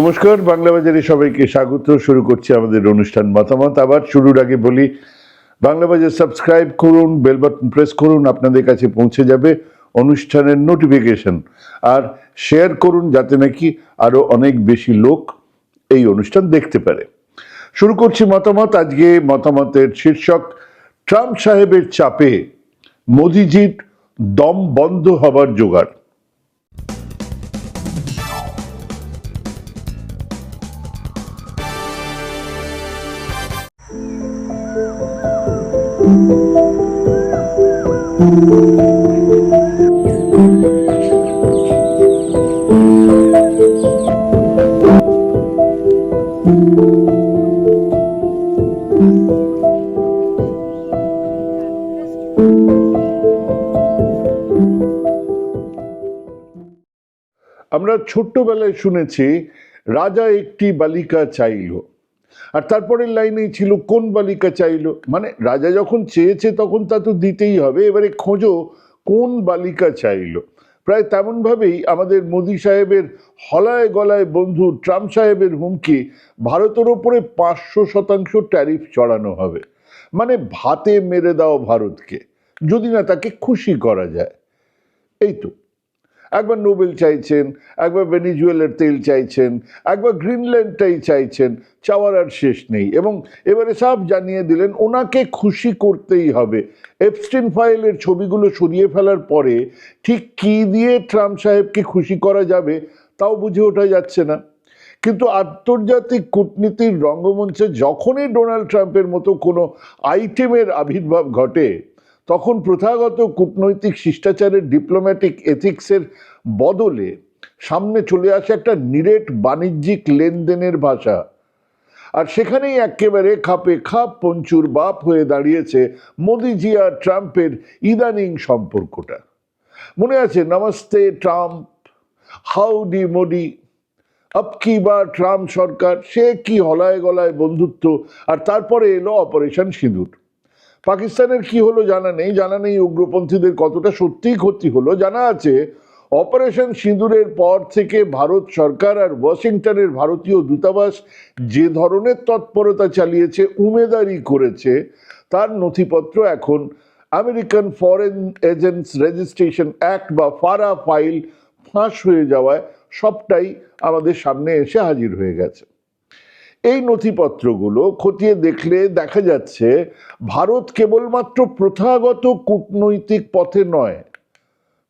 নমস্কার, বাংলা বাজারে সবাইকে স্বাগত। শুরু করছি আমাদের অনুষ্ঠান মতামত। আবার শুরুর আগে বলি, বাংলা বাজার সাবস্ক্রাইব করুন, বেল বাটন প্রেস করুন, আপনাদের কাছে পৌঁছে যাবে অনুষ্ঠানের নোটিফিকেশন। আর শেয়ার করুন, যাতে নাকি আরও অনেক বেশি লোক এই অনুষ্ঠান দেখতে পারে। শুরু করছি মতামত। আজকে মতামতের শীর্ষক, ট্রাম্প সাহেবের চাপে মোদিজির দম বন্ধ হবার জোগাড়। আমরা ছোট্টবেলায় শুনেছি রাজা একটি বালিকা চাইল। আর তারপরের লাইনেই ছিল, কোন বালিকা চাইল? মানে রাজা যখন চেয়েছে তখন তা তো দিতেই হবে। এবারে খোঁজো, কোন বালিকা চাইল? প্রায় তেমনভাবেই আমাদের মোদি সাহেবের হলায় গলায় বন্ধু ট্রাম্প সাহেবের হুমকি, ভারতের ওপরে পাঁচশো শতাংশ ট্যারিফ চড়ানো হবে। মানে ভাতে মেরে দাও ভারতকে, যদি না তাকে খুশি করা যায়। এই তো। একবার নোবেল চাইছেন, একবার ভেনিজুয়েলের তেল চাইছেন, একবার গ্রিনল্যান্ডটাই চাইছেন, চাওয়ার আর শেষ নেই। এবং এবারে সব জানিয়ে দিলেন, ওনাকে খুশি করতেই হবে। এপস্টিন ফাইলের ছবিগুলো সরিয়ে ফেলার পরে ঠিক কি দিয়ে ট্রাম্প সাহেবকে খুশি করা যাবে, তাও বুঝে ওঠা যাচ্ছে না। কিন্তু আন্তর্জাতিক কূটনীতির রঙ্গমঞ্চে যখনই ডোনাল্ড ট্রাম্পের মতো কোনো আইটেমের আবির্ভাব ঘটে তখন প্রথাগত কূটনৈতিক শিষ্টাচারের ডিপ্লোম্যাটিক এথিক্সের বদলে সামনে চলে আসে একটা নিরেট বাণিজ্যিক লেনদেনের ভাষা। আর সেখানেই একেবারে খাপে খাপ, পঞ্চুর বাপ হয়ে দাঁড়িয়েছে মোদিজি আর ট্রাম্পের ইদানিং সম্পর্কটা। মনে আছে, নমস্তে ট্রাম্প, হাউডি মোদি আপকি বা ট্রাম্প সরকার, সে কি হলায় গলায় বন্ধুত্ব, আর তারপরে এলো অপারেশন সিঁদুর। পাকিস্তানের কি হলো জানা নেই জানা নেই উগ্রপন্থীদের কতটা সত্যিই ক্ষতি হলো। জানা আছে, অপারেশন সিঁদুরের পর থেকে ভারত সরকার আর ওয়াশিংটনের ভারতীয় দূতাবাস যে ধরনের তৎপরতা চালিয়েছে, উমেদারি করেছে, তার নথিপত্র এখন American foreign agents registration act বা ফারা ফাইল ফাঁস হয়ে যাওয়ায় সবটাই আমাদের সামনে এসে হাজির হয়ে গেছে। এই নথিপত্রগুলো খতিয়ে দেখলে দেখা যাচ্ছে ভারত কেবলমাত্র প্রথাগত কূটনৈতিক পথে নয়।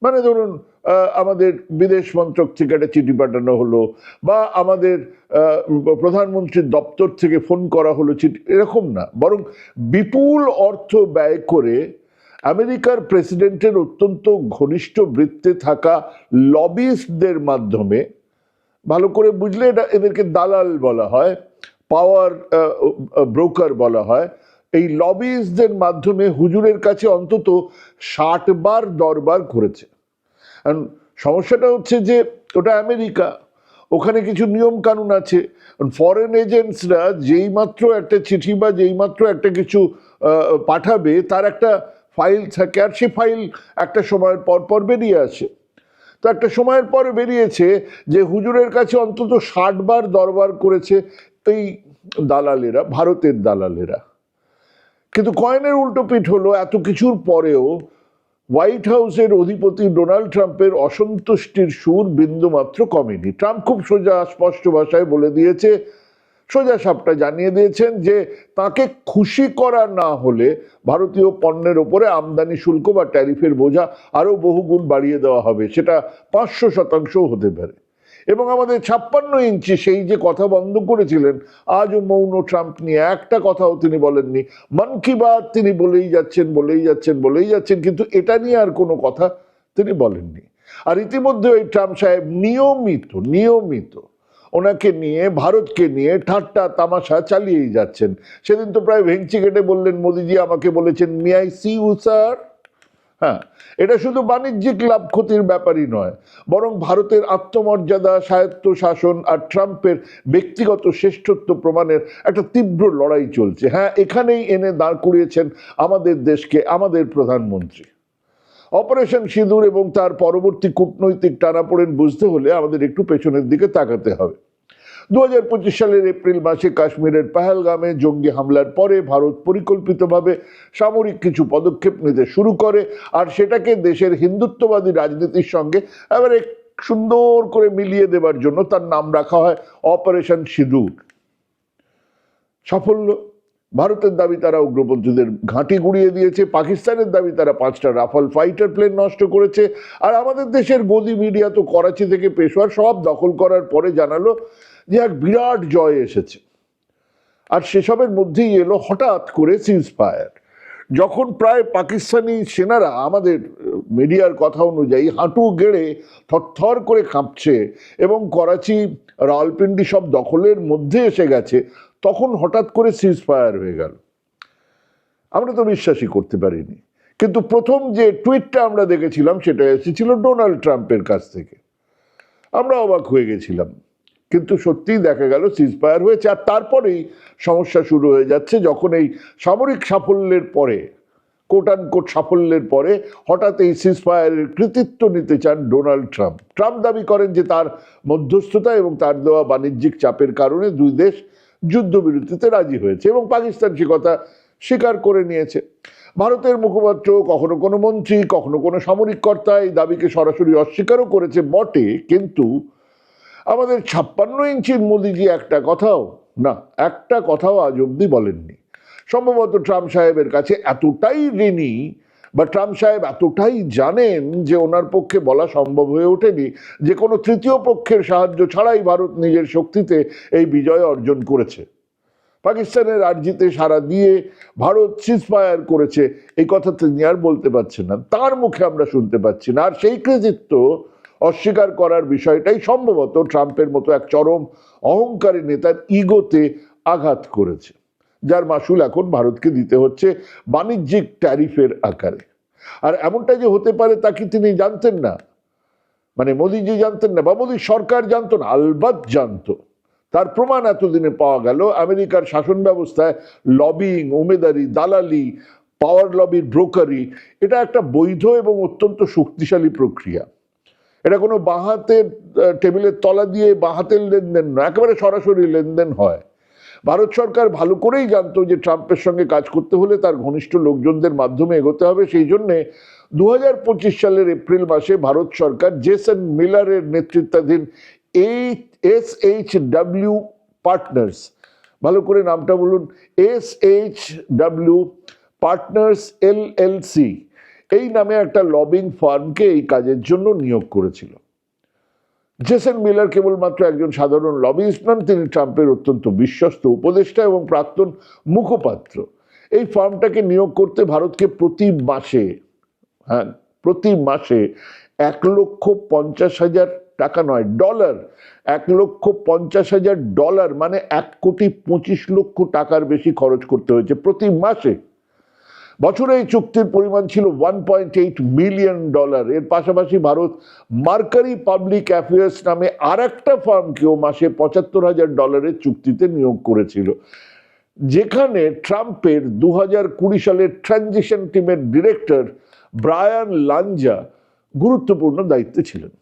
মানে ধরুন আমাদের বিদেশ মন্ত্রক থেকে একটা চিঠি পাঠানো হলো বা আমাদের প্রধানমন্ত্রীর দপ্তর থেকে ফোন করা হলো চিঠি, এরকম না। বরং বিপুল অর্থ ব্যয় করে আমেরিকার প্রেসিডেন্টের অত্যন্ত ঘনিষ্ঠ বৃত্তে থাকা লবিস্টদের মাধ্যমে, ভালো করে বুঝলে এটা এদেরকে দালাল বলা হয় পাওয়ার ব্রোকার বলা হয়, এই লবিজদের মাধ্যমে হুজুরের কাছে অন্তত ষাট বার দরবার করেছে সমস্যাটা হচ্ছে যে, ওটা আমেরিকা, ওখানে কিছু নিয়ম কানুন আছে ফরেন এজেন্টসরা যেই মাত্র একটা চিঠি বা যেই মাত্র একটা কিছু পাঠাবে, তার একটা ফাইল থাকে, আর সে ফাইল একটা সময়ের পর পর বেরিয়ে আসে। তো একটা সময়ের পর বেরিয়েছে যে, হুজুরের কাছে অন্তত ষাট বার দরবার করেছে এই দালালেরা, ভারতের দালালেরা। কিন্তু কয়েনের উল্টো পিঠ হলো এত কিছুর পরেও হোয়াইট হাউসের অধিপতি ডোনাল্ড ট্রাম্পের অসন্তুষ্টির সুর বিন্দুমাত্র কমেনি। ট্রাম্প খুব সোজা, স্পষ্ট ভাষায় বলে দিয়েছে, সোজা সাপটা জানিয়ে দিয়েছেন যে তাকে খুশি করা না হলে ভারতীয় পণ্যের ওপরে আমদানি শুল্ক বা ট্যারিফের বোঝা আরও বহুগুণ বাড়িয়ে দেওয়া হবে। সেটা পাঁচশো শতাংশও হতে পারে। এবং আমাদের ছাপ্পান্ন ইঞ্চি সেই যে কথা বন্ধ করেছিলেন, আজও মৌন ট্রাম্প নিয়ে একটা কথাও তিনি বলেননি। মন কি বাত তিনি বলেই যাচ্ছেন বলেই যাচ্ছেন বলেই যাচ্ছেন, কিন্তু এটা নিয়ে আর কোনো কথা তিনি বলেননি। আর ইতিমধ্যে ওই ট্রাম্প সাহেব নিয়মিত নিয়মিত ওনাকে নিয়ে, ভারতকে নিয়ে ঠাট্টা তামাশা চালিয়েই যাচ্ছেন। সেদিন তো প্রায় ভেঙচি কেটে বললেন, মোদিজি আমাকে বলেছেন মিয়াই সি ইউ স্যার হ্যাঁ এটা শুধু বাণিজ্যিক লাভ ক্ষতির ব্যাপারই নয়, বরং ভারতের আত্মমর্যাদা স্বায়ত্ত শাসন আর ট্রাম্পের ব্যক্তিগত শ্রেষ্ঠত্ব প্রমাণের একটা তীব্র লড়াই চলছে। হ্যাঁ এখানেই এনে দাঁড় করিয়েছেন আমাদের দেশকে, আমাদের প্রধানমন্ত্রী। অপারেশন সিঁদুর এবং তার পরবর্তী কূটনৈতিক টানাপোড়েন বুঝতে হলে আমাদের একটু পেছনের দিকে তাকাতে হবে। দু হাজার পঁচিশ সালের এপ্রিল মাসে কাশ্মীরের পাহেলগামে জঙ্গি হামলার পরে ভারত পরিকল্পিতভাবে সামরিক কিছু পদক্ষেপ নিতে শুরু করে, আর সেটাকে দেশের হিন্দুত্ববাদী রাজনীতির সঙ্গে এবারে সুন্দর করে মিলিয়ে দেবার জন্য তার নাম রাখা হয় অপারেশন সিঁদুর। সাফল্য? ভারতের দাবি তারা উগ্রপন্থীদের ঘাঁটি গুড়িয়ে দিয়েছে, পাকিস্তানের দাবি তারা পাঁচটা রাফাল ফাইটার প্লেন নষ্ট করেছে, আর আমাদের দেশের গদি মিডিয়া তো করাচি থেকে পেশোয়ার সব দখল করার পরে জানালো যে এক বিরাট জয় এসেছে। আর সেসবের মধ্যেই এলো হঠাৎ করে সিজফায়ার যখন প্রায় পাকিস্তানি সেনারা আমাদের মিডিয়ার কথা অনুযায়ী হাঁটু গেড়ে থরথর করে কাঁপছে এবং করাচি, রাওয়ালপিন্ডি সব দখলের মধ্যে এসে গেছে, তখন হঠাৎ করে সিজফায়ার হয়ে গেল। আমরা তো বিশ্বাসই করতে পারিনি। কিন্তু প্রথম যে টুইটটা আমরা দেখেছিলাম সেটা এসেছিল ডোনাল্ড ট্রাম্পের কাছ থেকে। আমরা অবাক হয়ে গেছিলাম। কিন্তু সত্যিই দেখা গেল সিজফায়ার হয়েছে আর তারপরেই সমস্যা শুরু হয়ে যাচ্ছে। যখন এই সামরিক সাফল্যের পরে কোটান কোট সাফল্যের পরে হঠাৎ এই সিজফায়ারের কৃতিত্ব নিতে চান ডোনাল্ড ট্রাম্প। ট্রাম্প দাবি করেন যে তার মধ্যস্থতা এবং তার দেওয়া বাণিজ্যিক চাপের কারণে দুই দেশ যুদ্ধবিরতিতে রাজি হয়েছে এবং পাকিস্তান সে কথা স্বীকার করে নিয়েছে। ভারতের মুখপাত্র, কখনো কোনো মন্ত্রী, কখনো কোনো সামরিক কর্তা এই দাবিকে সরাসরি অস্বীকারও করেছে বটে, কিন্তু আমাদের ছাপ্পান্ন ইঞ্চির মোদিজি একটা কথাও, না, একটা কথাও আজ অব্দি বলেননি। সম্ভবত ট্রাম্প সাহেবের কাছে এতটাই ঋণী বা ট্রাম্প সাহেব এতটাই জানেন যে ওনার পক্ষে বলা সম্ভব হয়ে ওঠেনি, যে কোনো তৃতীয় পক্ষের সাহায্য ছাড়াই ভারত নিজের শক্তিতে এই বিজয় অর্জন করেছে। পাকিস্তানের আর্জিতে সারা দিয়ে ভারত সিজফায়ার করেছে, এই কথা তিনি আর বলতে পারছেন না, তার মুখে আমরা শুনতে পাচ্ছি না, আর সেই কৃতিত্ব অস্বীকার করার বিষয়টাই সম্ভবত ট্রাম্পের মতো এক চরম অহংকারী নেতার ইগোতে আঘাত করেছে, যার মাসুল এখন ভারতকে দিতে হচ্ছে বাণিজ্যিক ট্যারিফের আকারে। আর এমনটা যে হতে পারে তা কি তিনি জানতেন না? মানে মোদিজি জানতেন না বা মোদীর সরকার জানতো না, আলবাত জানতো। তার প্রমাণ এতদিনে পাওয়া গেল, আমেরিকার শাসন ব্যবস্থায় লবিং, উমেদারি, দালালি, পাওয়ার লবির ব্রোকারি, এটা একটা বৈধ এবং অত্যন্ত শক্তিশালী প্রক্রিয়া। এটা কোনো বাঁহাতের আহ, টেবিলের তলা দিয়ে বাঁহাতের লেনদেন নয় একেবারে সরাসরি লেনদেন হয়। ভারত সরকার ভালো করেই জানতো যে ট্রাম্পের সঙ্গে কাজ করতে হলে তার ঘনিষ্ঠ লোকজনদের মাধ্যমে এগোতে হবে। সেই জন্যে দু হাজার পঁচিশ সালের এপ্রিল মাসে ভারত সরকার জেসন মিলারের নেতৃত্বাধীন H S H W partners ভালো করে নামটা বলুন S H W partners L L C এই নামে একটা লবিং ফার্মকে এই কাজের জন্য নিয়োগ করেছিল। জেসন মিলার কেবলমাত্র একজন সাধারণ লবিস্ট নন, তিনি ট্রাম্পের অত্যন্ত বিশ্বস্ত উপদেষ্টা এবং প্রাক্তন মুখপাত্র। এই ফার্মটাকে নিয়োগ করতে ভারতকে প্রতি মাসে হ্যাঁ প্রতি মাসে এক লক্ষ পঞ্চাশ হাজার টাকা নয় ডলার এক লক্ষ পঞ্চাশ হাজার ডলার মানে এক কোটি পঁচিশ লক্ষ টাকার বেশি খরচ করতে হয়েছে প্রতি মাসে। বছরে এই চুক্তির পরিমাণ ছিল one point eight million dollar এর পাশাপাশি ভারত মার্কারি পাবলিক অ্যাফেয়ার্স নামে আর একটা ফার্মকেও মাসে পঁচাত্তর হাজার ডলারের চুক্তিতে নিয়োগ করেছিল। যেখানে ট্রাম্পের দু হাজার কুড়ি সালের ট্রানজিশন টিমের ডিরেক্টর ব্রায়ান লাঞ্জা গুরুত্বপূর্ণ দায়িত্বে ছিলেন।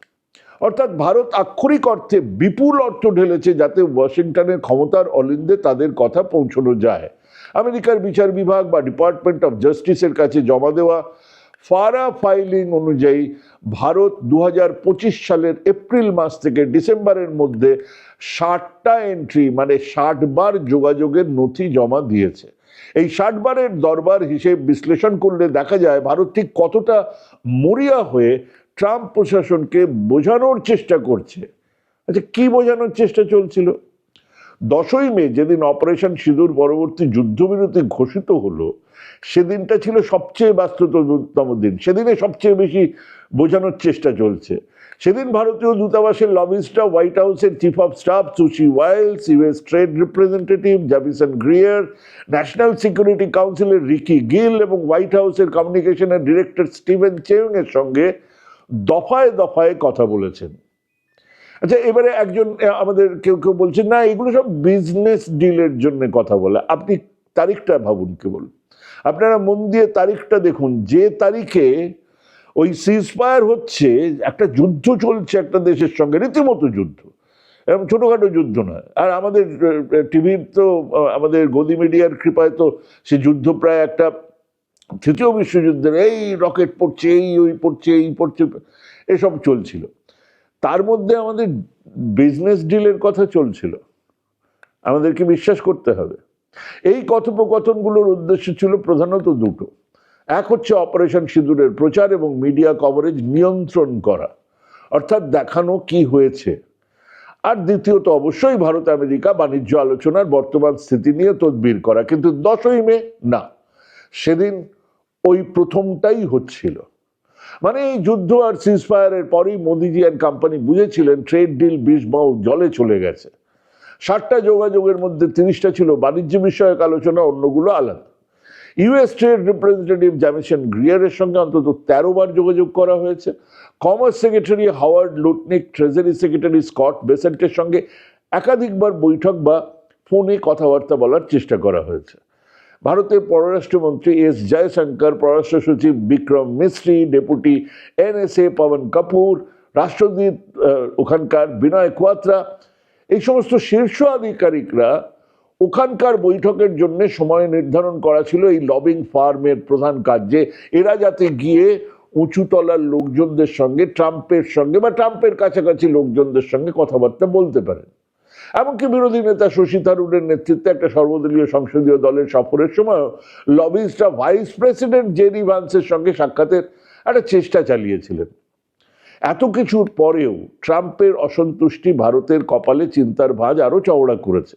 অর্থাৎ ভারত আক্ষরিক অর্থে বিপুল অর্থ ঢেলেছে যাতে ওয়াশিংটনের ক্ষমতার অলিন্দে তাদের কথা পৌঁছানো যায়। আমেরিকার বিচার বিভাগ বা ডিপার্টমেন্ট অফ জাস্টিসের কাছে জমা দেওয়া ফারা ফাইলিং অনুযায়ী ভারত দু হাজার পঁচিশ সালের এপ্রিল মাস থেকে ডিসেম্বরের মধ্যে ষাটটা এন্ট্রি মানে ষাট বার যোগাযোগের নথি জমা দিয়েছে। এই ষাট বারের দরবার হিসেব বিশ্লেষণ করলে দেখা যায় ভারত ঠিক কতটা মরিয়া হয়ে ট্রাম্প প্রশাসনকে বোঝানোর চেষ্টা করছে। আচ্ছা কি বোঝানোর চেষ্টা চলছিল? দশই মে যেদিন অপারেশন সিঁদুর পরবর্তী যুদ্ধবিরতি ঘোষিত হলো, সেদিনটা ছিল সবচেয়ে ব্যস্ততম দিন। সেদিনে সবচেয়ে বেশি বোঝানোর চেষ্টা চলছে। সেদিন ভারতীয় দূতাবাসের লবিস্টরা, হোয়াইট হাউসের chief of staff Susie Wiles US trade representative Jamieson Greer, national security কাউন্সিলের রিকি গিল এবং হোয়াইট হাউসের কমিউনিকেশনের ডিরেক্টর স্টিভেন চেউং এর সঙ্গে দফায় দফায় কথা বলেছেন। আচ্ছা এবারে একজন আমাদের কেউ কেউ বলছেন, না, এগুলো সব বিজনেস ডিলের জন্য কথা বলে। আপনি তারিখটা ভাবুন কেবল আপনারা মন দিয়ে তারিখটা দেখুন। যে তারিখে ওই সিজফায়ার হচ্ছে, একটা যুদ্ধ চলছে একটা দেশের সঙ্গে, রীতিমতো যুদ্ধ। এরকম ছোটোখাটো যুদ্ধ নয়। আর আমাদের টিভির তো আমাদের গদি মিডিয়ার কৃপায় তো সে যুদ্ধ প্রায় একটা তৃতীয় বিশ্বযুদ্ধের, এই রকেট পড়ছে, এই ওই পড়ছে, এই পড়ছে। এসব চলছিল। তার মধ্যে আমাদের বিজনেস ডিলের কথা চলছিল। আমাদেরকে বিশ্বাস করতে হবে। এই কথোপকথনগুলোর উদ্দেশ্য ছিল প্রধানত দুটো। এক হচ্ছে অপারেশন সিঁদুরের প্রচার এবং মিডিয়া কভারেজ নিয়ন্ত্রণ করা, অর্থাৎ দেখানো কি হয়েছে। আর দ্বিতীয়ত, অবশ্যই ভারত আমেরিকা বাণিজ্য আলোচনার বর্তমান স্থিতি নিয়ে তদবির করা, কিন্তু দশই মে না। সেদিন ওই প্রথমটাই হচ্ছিল। মানে এই যুদ্ধ আর সিজফায়ারের পরেই মোদিজি অ্যান্ড কোম্পানি বুঝেছিলেন ট্রেড ডিল বিষ বাউ জলে চলে গেছে। ষাটটা যোগাযোগের মধ্যে তিরিশটা ছিল বাণিজ্য বিষয়ক আলোচনা, অন্যগুলো আলাদা। ইউএস ট্রেড রিপ্রেজেন্টেটিভ জ্যামিসন গ্রিয়ারের সঙ্গে অন্তত তেরো বার যোগাযোগ করা হয়েছে। Commerce secretary Howard Lutnick treasury secretary Scott বেসেন্টের সঙ্গে একাধিকবার বৈঠক বা ফোনে কথাবার্তা বলার চেষ্টা করা হয়েছে। ভারতের পররাষ্ট্রমন্ত্রী এস জয়শঙ্কর, পররাষ্ট্র সচিব বিক্রম মিস্ত্রি, ডেপুটি এনএসএ পবন কাপুর, রাষ্ট্রদূত ওখানকার বিনয় কোয়াত্রা এই সমস্ত শীর্ষ আধিকারিকরা ওখানকার বৈঠকের জন্য সময় নির্ধারণ করা ছিল এই লবিং ফার্মের প্রধান কাজ যে এরা যাতে গিয়ে উঁচুতলার লোকজনদের সঙ্গে, ট্রাম্পের সঙ্গে বা ট্রাম্পের কাছাকাছি লোকজনদের সঙ্গে কথাবার্তা বলতে পারেন। এমনকি বিরোধী নেতা শশী থারুরের নেতৃত্বে একটা সর্বদলীয় সংসদীয় দলের সফরের সময় লবিস্টরা ভাইস প্রেসিডেন্ট জেরি ভান্সের সঙ্গে সাক্ষাতের একটা চেষ্টা চালিয়েছিলেন। এত কিছুর পরেও ট্রাম্পের অসন্তুষ্টি ভারতের কপালে চিন্তার ভাঁজ আরও চওড়া করেছে।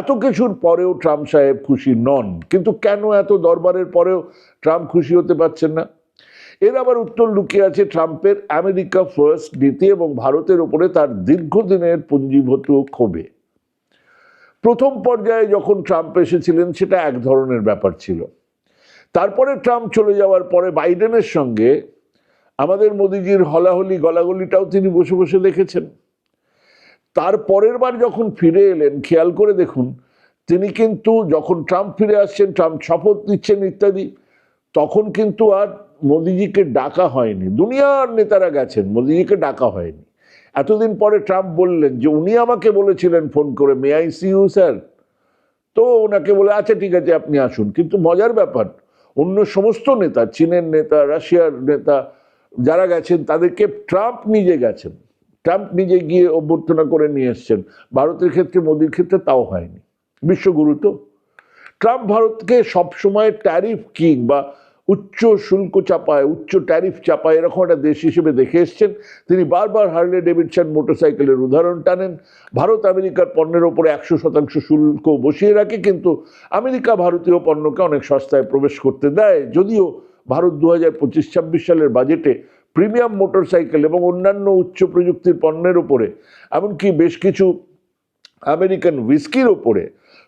এত কিছুর পরেও ট্রাম্প সাহেব খুশি নন, কিন্তু কেন এত দরবারের পরেও ট্রাম্প খুশি হতে পারছেন না? এর আবার উত্তর লুকিয়ে আছে ট্রাম্পের আমেরিকা ফার্স্ট নীতি এবং ভারতের ওপরে তার দীর্ঘদিনের পুঞ্জীভূত ক্ষোভে। প্রথম পর্যায়ে যখন ট্রাম্প এসেছিলেন, সেটা এক ধরনের ব্যাপার ছিল। তারপরে ট্রাম্প চলে যাওয়ার পরে বাইডেনের সঙ্গে আমাদের মোদিজির হলাহলি গলাগলিটাও তিনি বসে বসে দেখেছেন। তার পরের বার যখন ফিরে এলেন, খেয়াল করে দেখুন, তিনি কিন্তু যখন ট্রাম্প ফিরে আসছেন, ট্রাম্প শপথ নিচ্ছেন ইত্যাদি তখন কিন্তু আর মোদিজিকে ডাকা হয়নি। দুনিয়ার নেতারা গেছেন, মোদিজিকে ডাকা হয়নি। এতদিন পরে ট্রাম্প বললেন যে, উনি আমাকে বলেছিলেন ফোন করে may I see you sir তো ওনাকে বলে আচ্ছা ঠিক আছে, আপনি আসুন। কিন্তু মজার ব্যাপার, অন্য সমস্ত নেতা, চীনের নেতা, রাশিয়ার নেতা, যারা গেছেন, তাদেরকে ট্রাম্প নিজে গেছেন। ট্রাম্প নিজে গিয়ে অভ্যর্থনা করে নিয়ে এসছেন। ভারতের ক্ষেত্রে, মোদির ক্ষেত্রে তাও হয়নি। বিশ্বগুরু তো। ট্রাম্প ভারতকে সবসময় ট্যারিফ কিং বা উচ্চ শুল্ক চাপায়, উচ্চ ট্যারিফ চাপায় এরকম একটা দেশ হিসেবে দেখে এসছেন। তিনি বারবার হার্লে ডেভিডসন মোটরসাইকেলের উদাহরণ টানেন। ভারত আমেরিকার পণ্যের ওপরে একশো শতাংশ শুল্ক বসিয়ে রাখে, কিন্তু আমেরিকা ভারতীয় পণ্যকে অনেক সস্তায় প্রবেশ করতে দেয়। যদিও ভারত দু হাজার পঁচিশ ছাব্বিশ সালের বাজেটে প্রিমিয়াম মোটরসাইকেল এবং অন্যান্য উচ্চ প্রযুক্তির পণ্যের ওপরে, এমনকি বেশ কিছু আমেরিকান উইস্কির ওপরে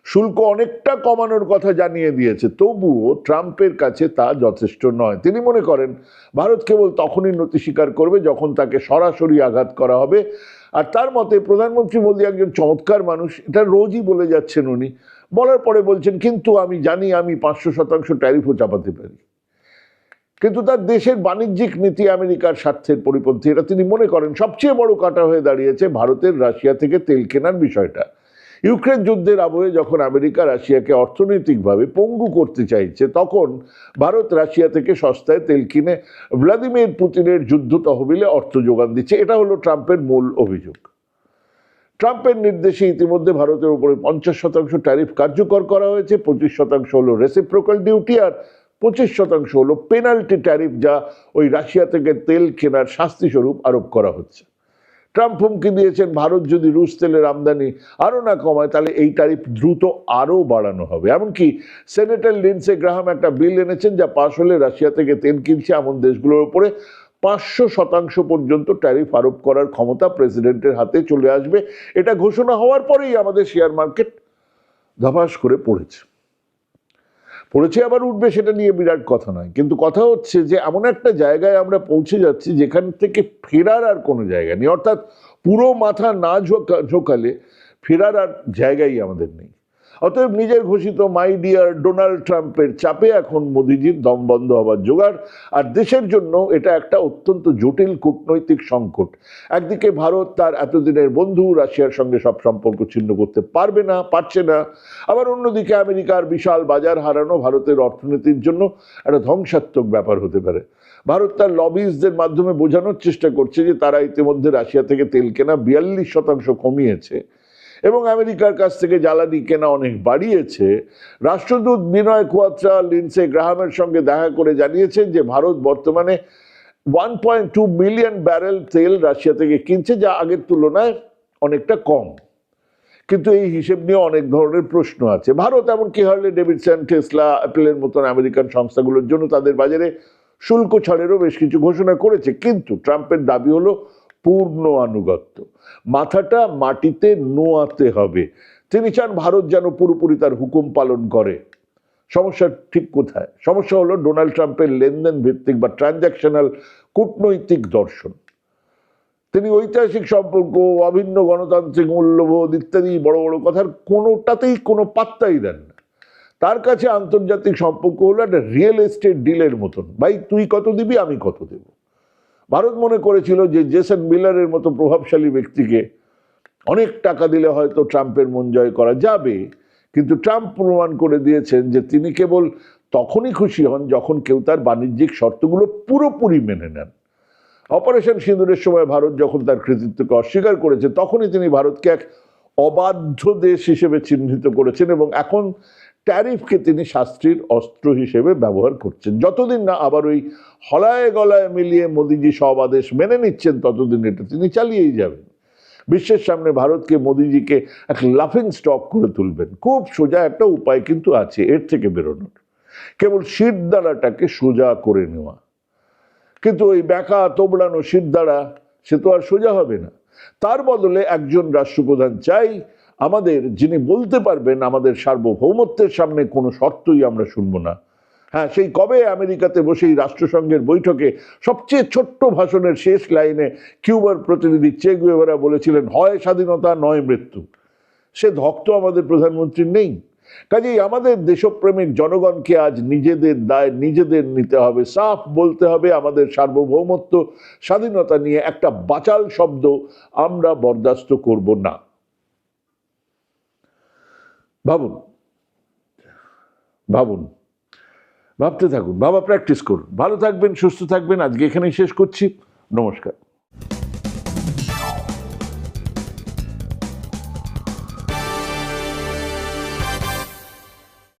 শুল্ক অনেকটা কমানোর কথা জানিয়ে দিয়েছে, তবুও ট্রাম্পের কাছে তা যথেষ্ট নয়। তিনি মনে করেন, ভারত কেবল তখনই নতি স্বীকার করবে যখন তাকে সরাসরি আঘাত করা হবে। আর তার মতে, প্রধানমন্ত্রী মোদী একজন চমৎকার মানুষ, এটা রোজই বলে যাচ্ছেন উনি। বলার পরে বলছেন, কিন্তু আমি জানি আমি পাঁচশো শতাংশ ট্যারিফও চাপাতে পারি। কিন্তু তার দেশের বাণিজ্যিক নীতি আমেরিকার স্বার্থের পরিপন্থী, এটা তিনি মনে করেন, সবচেয়ে বড় কাটা হয়ে দাঁড়িয়েছে ভারতের রাশিয়া থেকে তেল কেনার বিষয়টা। ইউক্রেন যুদ্ধের আবহে যখন আমেরিকা রাশিয়াকে অর্থনৈতিকভাবে পঙ্গু করতে চাইছে, তখন ভারত রাশিয়া থেকে সস্তায় তেল কিনে ভ্লাদিমির পুতিনের যুদ্ধ তহবিলে অর্থ যোগান দিচ্ছে। এটা হলো ট্রাম্পের মূল অভিযোগ। ট্রাম্পের নির্দেশে ইতিমধ্যে ভারতের উপরে পঞ্চাশ শতাংশ ট্যারিফ কার্যকর করা হয়েছে, পঁচিশ শতাংশ হলো রেসিপ্রোকাল ডিউটি আর পঁচিশ শতাংশ হলো পেনাল্টি ট্যারিফ যা ওই রাশিয়া থেকে তেল কেনার শাস্তি স্বরূপ আরোপ করা হচ্ছে। ট্রাম্প হুমকি দিয়েছেন, ভারত যদি রুশ তেলের আমদানি আরও না কমায়, তাহলে এই ট্যারিফ দ্রুত আরও বাড়ানো হবে। এমনকি সেনেটর লিন্সে গ্রাহাম একটা বিল এনেছেন যা পাশ হলে রাশিয়া থেকে তেল কিনছে এমন দেশগুলোর উপরে পাঁচশো শতাংশ পর্যন্ত ট্যারিফ আরোপ করার ক্ষমতা প্রেসিডেন্টের হাতে চলে আসবে। এটা ঘোষণা হওয়ার পরেই আমাদের শেয়ার মার্কেট ধপাস করে পড়েছে। পড়েছে আবার উঠবে সেটা নিয়ে বিরাট কথা নয়। কিন্তু কথা হচ্ছে যে এমন একটা জায়গায় আমরা পৌঁছে যাচ্ছি যেখান থেকে ফেরার আর কোনো জায়গা নেই। অর্থাৎ পুরো মাথা না ঝোকালে ফেরার আর জায়গাই আমাদের নেই। অতএব নিজের ঘোষিত মাই ডিয়ার ডোনাল্ড ট্রাম্পের চাপে এখন মোদিজির দম বন্ধ হবার জোগাড়। আর দেশের জন্য এটা একটা অত্যন্ত জটিল কূটনৈতিক সংকট। একদিকে ভারত তার এতদিনের বন্ধু, রাশিয়ার সঙ্গে সব সম্পর্ক ছিন্ন করতে পারবে না, পারছে না। আবার অন্যদিকে আমেরিকার বিশাল বাজার হারানো ভারতের অর্থনীতির জন্য একটা ধ্বংসাত্মক ব্যাপার হতে পারে। ভারত তার লবিজদের মাধ্যমে বোঝানোর চেষ্টা করছে যে তারা ইতিমধ্যে রাশিয়া থেকে তেল কেনা বিয়াল্লিশ শতাংশ কমিয়েছে। এবং আমেরিকার কাছ থেকে জ্বালানি কেনা অনেক বাড়িয়েছে। রাষ্ট্রদূত বিনয় কুয়াত্রা লিন্সে গ্রাহামের সঙ্গে দেখা করে জানিয়েছেন যে ভারত বর্তমানে one point two million barrel তেল রাশিয়া থেকে কিনছে, যা আগের তুলনায় অনেকটা কম। কিন্তু এই হিসেব নিয়ে অনেক ধরনের প্রশ্ন আছে। ভারত এমনকি হার্লে ডেভিডসন, টেসলা, অ্যাপেলের মতন আমেরিকান সংস্থাগুলোর জন্য তাদের বাজারে শুল্ক ছাড়েরও বেশ কিছু ঘোষণা করেছে। কিন্তু ট্রাম্পের দাবি হলো পূর্ণ আনুগত্য। মাথাটা মাটিতে নোয়াতে হবে। তিনি চান ভারত যেন পুরোপুরি তার হুকুম পালন করে। সমস্যা ঠিক কোথায়? সমস্যা হলো ডোনাল্ড ট্রাম্পের লেনদেন ভিত্তিক বা ট্রানজ্যাকশনাল কূটনৈতিক দর্শন। তিনি ঐতিহাসিক সম্পর্ক, অভিন্ন গণতান্ত্রিক মূল্যবোধ ইত্যাদি বড় বড় কথার কোনোটাতেই কোনো পাত্তাই দেন না। তার কাছে আন্তর্জাতিক সম্পর্ক হলো একটা রিয়েল এস্টেট ডিলের মতন। ভাই, তুই কত দিবি, আমি কত দেব? ভারত মনে করেছিল যে জেসন মিলারের মতো প্রভাবশালী ব্যক্তিকে অনেক টাকা দিলে হয়তো ট্রাম্পের মন জয় করা যাবে, কিন্তু ট্রাম্প প্রমাণ করে দিয়েছেন যে তিনি কেবল তখনই খুশি হন যখন কেউ তার বাণিজ্যিক শর্তগুলো পুরোপুরি মেনে নেন। অপারেশন সিঁদুরের সময় ভারত যখন তার কৃতিত্বকে অস্বীকার করেছে, তখনই তিনি ভারতকে এক অবাধ্য দেশ হিসেবে চিহ্নিত করেছেন এবং এখন ট্যারিফকে তিনি শাস্ত্রীর অস্ত্র হিসেবে ব্যবহার করছেন। যতদিন না আবার ওই হলায় গলায় মিলিয়ে মোদিজি সব আদেশ মেনে নিচ্ছেন, ততদিন এটা তিনি চালিয়েই যাবেন। বিশ্বের সামনে ভারতকে মোদিজিকে এক লাফিং স্টক করে তুলবেন। খুব সোজা একটা উপায় কিন্তু আছে, এর থেকে বেরোনোর। কেবল শিরদাঁড়াটাকে সোজা করে নেওয়া। কিন্তু ওই ব্যাকা তোবড়ানো শিরদাঁড়া, সে তো আর সোজা হবে না। তার বদলে একজন রাষ্ট্রপ্রধান চাই আমাদের, যিনি বলতে পারবেন আমাদের সার্বভৌমত্বের সামনে কোনো শর্তই আমরা শুনব না। হ্যাঁ সেই কবে আমেরিকাতে বসেই রাষ্ট্রসংঘের বৈঠকে সবচেয়ে ছোট্ট ভাষণের শেষ লাইনে কিউবার প্রতিনিধি চে গুয়েভারা বলেছিলেন, হয় স্বাধীনতা, নয় মৃত্যু। সে ধক্ত আমাদের প্রধানমন্ত্রী নেই। কাজেই আমাদের দেশপ্রেমিক জনগণকে আজ নিজেদের দায় নিজেদের নিতে হবে। সাফ বলতে হবে আমাদের সার্বভৌমত্ব, স্বাধীনতা নিয়ে একটা বাচাল শব্দ আমরা বরদাস্ত করব না। ভাবুন ভাবুন, ভাবতে থাকুন, বাবা প্র্যাকটিস করুন। ভালো থাকবেন, সুস্থ থাকবেন, আজকে এখানেই শেষ করছি। নমস্কার।